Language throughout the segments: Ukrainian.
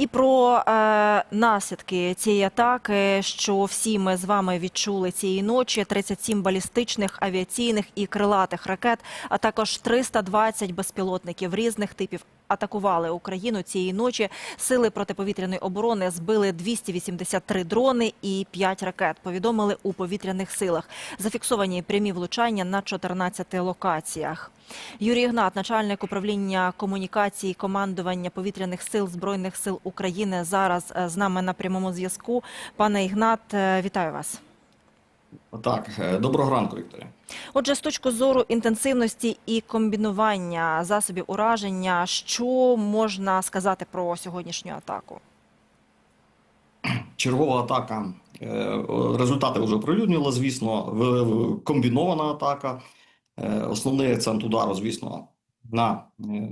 І про е, наслідки цієї атаки, що всі ми з вами відчули цієї ночі: 37 балістичних, авіаційних і крилатих ракет, а також 320 безпілотників різних типів. Атакували Україну цієї ночі. Сили протиповітряної оборони збили 283 дрони і 5 ракет. Повідомили у повітряних силах. Зафіксовані прямі влучання на 14 локаціях. Юрій Ігнат, начальник управління комунікації командування повітряних сил збройних сил України, зараз е, з нами на прямому зв'язку. Пане Ігнат, е, вітаю вас. Так, е, доброго ранку, Вікторія. Отже, з точки зору інтенсивності і комбінування засобів ураження, що можна сказати про сьогоднішню атаку? Чергова атака. е, Результати вже оприлюднили, звісно. Комбінована атака. Е, Основний акцент удару, звісно, на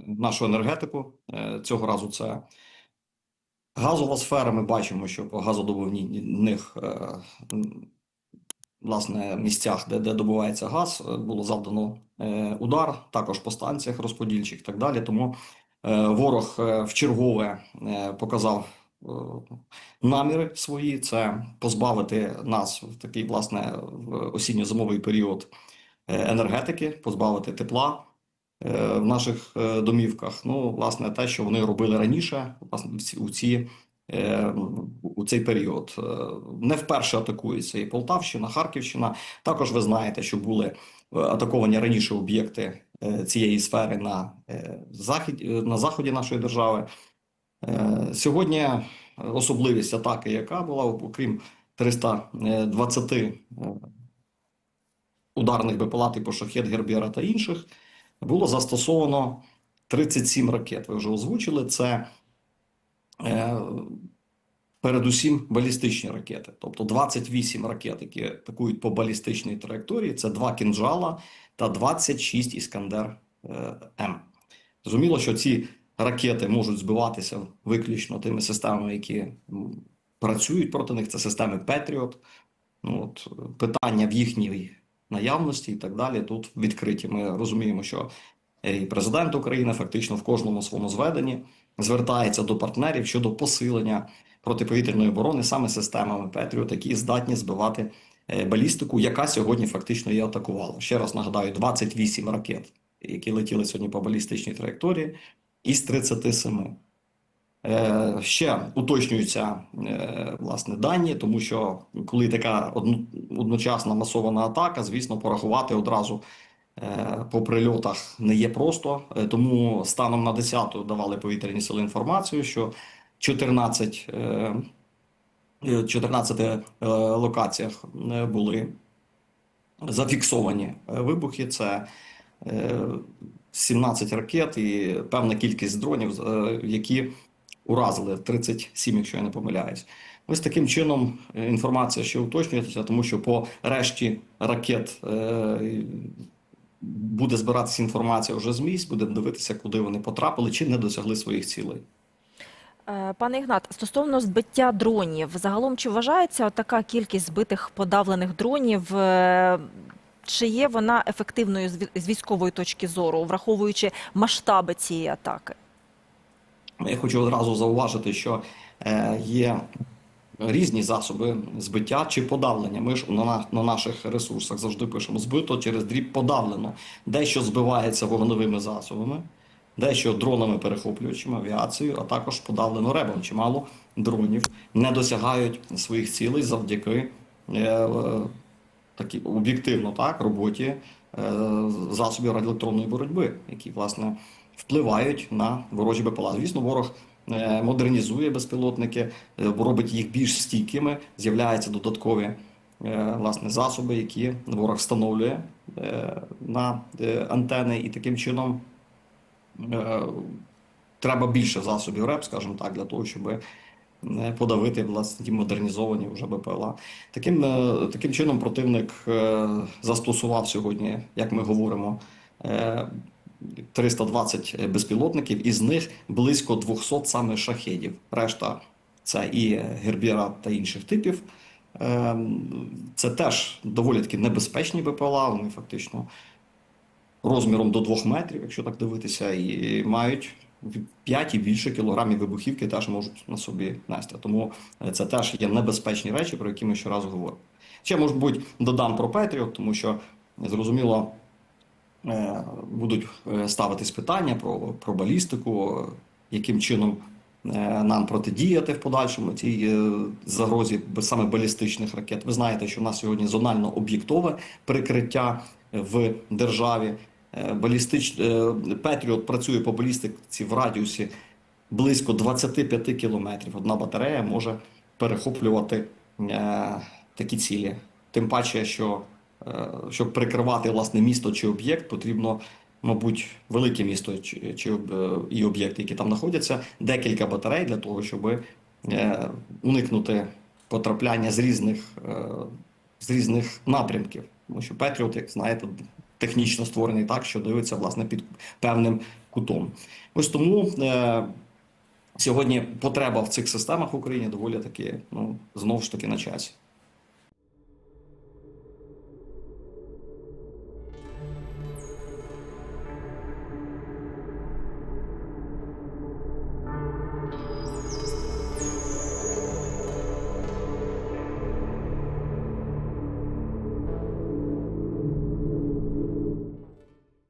нашу енергетику. Цього разу це газова сфера. Ми бачимо, що по газодобувних м, власне місцях, де, де добувається газ, е, було завдано е, удар, також по станціях розподільчих і так далі. Тому е, ворог е, вчергове е, показав наміри свої: це позбавити нас в такий власне в осінньо-зимовий період енергетики, позбавити тепла. В наших домівках, ну, власне, те, що вони робили раніше, власне, в у ці у цей період. Е, Не вперше атакується і Полтавщина, Харківщина. Також ви знаєте, що були е, атаковані раніше об'єкти е, цієї сфери на е, захід, е, на заході нашої держави. Е, Сьогодні особливість атаки, яка була, окрім 320 е, ударних БПЛА типу Шахет, Гербера та інших, було застосовано 37 ракет. Ви вже озвучили це. Е, Передусім балістичні ракети, тобто 28 ракет, які атакують по балістичній траєкторії, це два кінжала та 26 Іскандер е, М. Зрозуміло, що ці ракети можуть збиватися виключно тими системами, які працюють проти них. Це системи Петріот. Ну, от, питання в їхній наявності і так далі. Тут відкриті. Ми розуміємо, що і президент України фактично в кожному своєму зведенні звертається до партнерів щодо посилення протиповітряної оборони саме системами Петріот, які здатні збивати е, балістику, яка сьогодні фактично і атакувала. Ще раз нагадаю: 28 ракет, які летіли сьогодні по балістичній траєкторії, із 37. Е, Ще уточнюються е, власне дані, тому що коли така одночасна масована атака, звісно, порахувати одразу е, по прильотах не є просто. Е, Тому станом на 10-ту давали повітряні сили інформацію, що 14, е, е, 14 е, локаціях е, були зафіксовані е, вибухи. Це е, 17 ракет і певна кількість дронів, е, які уразили 37, якщо я не помиляюсь. Ось таким чином е, інформація ще уточнюється, тому що по решті ракет е, буде збиратися інформація вже з місць, будемо дивитися, куди вони потрапили, чи не досягли своїх цілей. Е, Пане Ігнат, стосовно збиття дронів, загалом чи вважається така кількість збитих подавлених дронів? е, Чи є вона ефективною з військової точки зору, враховуючи масштаби цієї атаки? Я хочу одразу зауважити, що е, є різні засоби збиття чи подавлення. Ми ж на, на- на наших ресурсах завжди пишемо збито через дріб подавлено. Дещо збивається вогневими засобами, дещо дронами перехоплюючими авіацією, а також подавлено ребом. Чимало дронів не досягають своїх цілей завдяки е, е, такі об'єктивно так роботі е, засобів радіоелектронної боротьби, які власне впливають на ворожі БПЛА. Звісно, ворог модернізує безпілотники, е, робить їх більш стійкими. З'являються додаткові е, власне засоби, які ворог встановлює е, на е, антени, і таким чином е, треба більше засобів РЕП, скажімо так, для того, щоб е, подавити власне ті модернізовані вже БПЛА. Таким, е, таким чином противник е, застосував сьогодні, як ми говоримо, е, 320 безпілотників, із них близько 200 саме шахедів. Решта це і гербіра та інших типів. Е, Це теж доволі таки небезпечні БПЛА. Вони фактично розміром до 2 метрів, якщо так дивитися, і мають 5 і більше кілограмів вибухівки теж можуть на собі нести. Тому е, це теж є небезпечні речі, про які ми щоразу говоримо. Ще, може бути, додам про Петріот, тому що зрозуміло. Е, Будуть е, ставитись питання про, про балістику, яким чином е, нам протидіяти в подальшому цій загрозі саме балістичних ракет. Ви знаєте, що в нас сьогодні зонально об'єктове прикриття в державі. Балістич... Петріот працює по балістиці в радіусі близько 25 кілометрів. Одна батарея може перехоплювати такі цілі. Тим паче, що щоб прикривати власне місто чи об'єкт, потрібно, мабуть, велике місто чи, чи е, і об'єкти, які там знаходяться, декілька батарей для того, щоб е, уникнути потрапляння з різних, е, з різних напрямків. Тому що Петріот, як знаєте, технічно створений так, що дивиться власне під певним кутом. Ось тому. Е, Сьогодні потреба в цих системах в Україні доволі таки, ну знову ж таки на часі.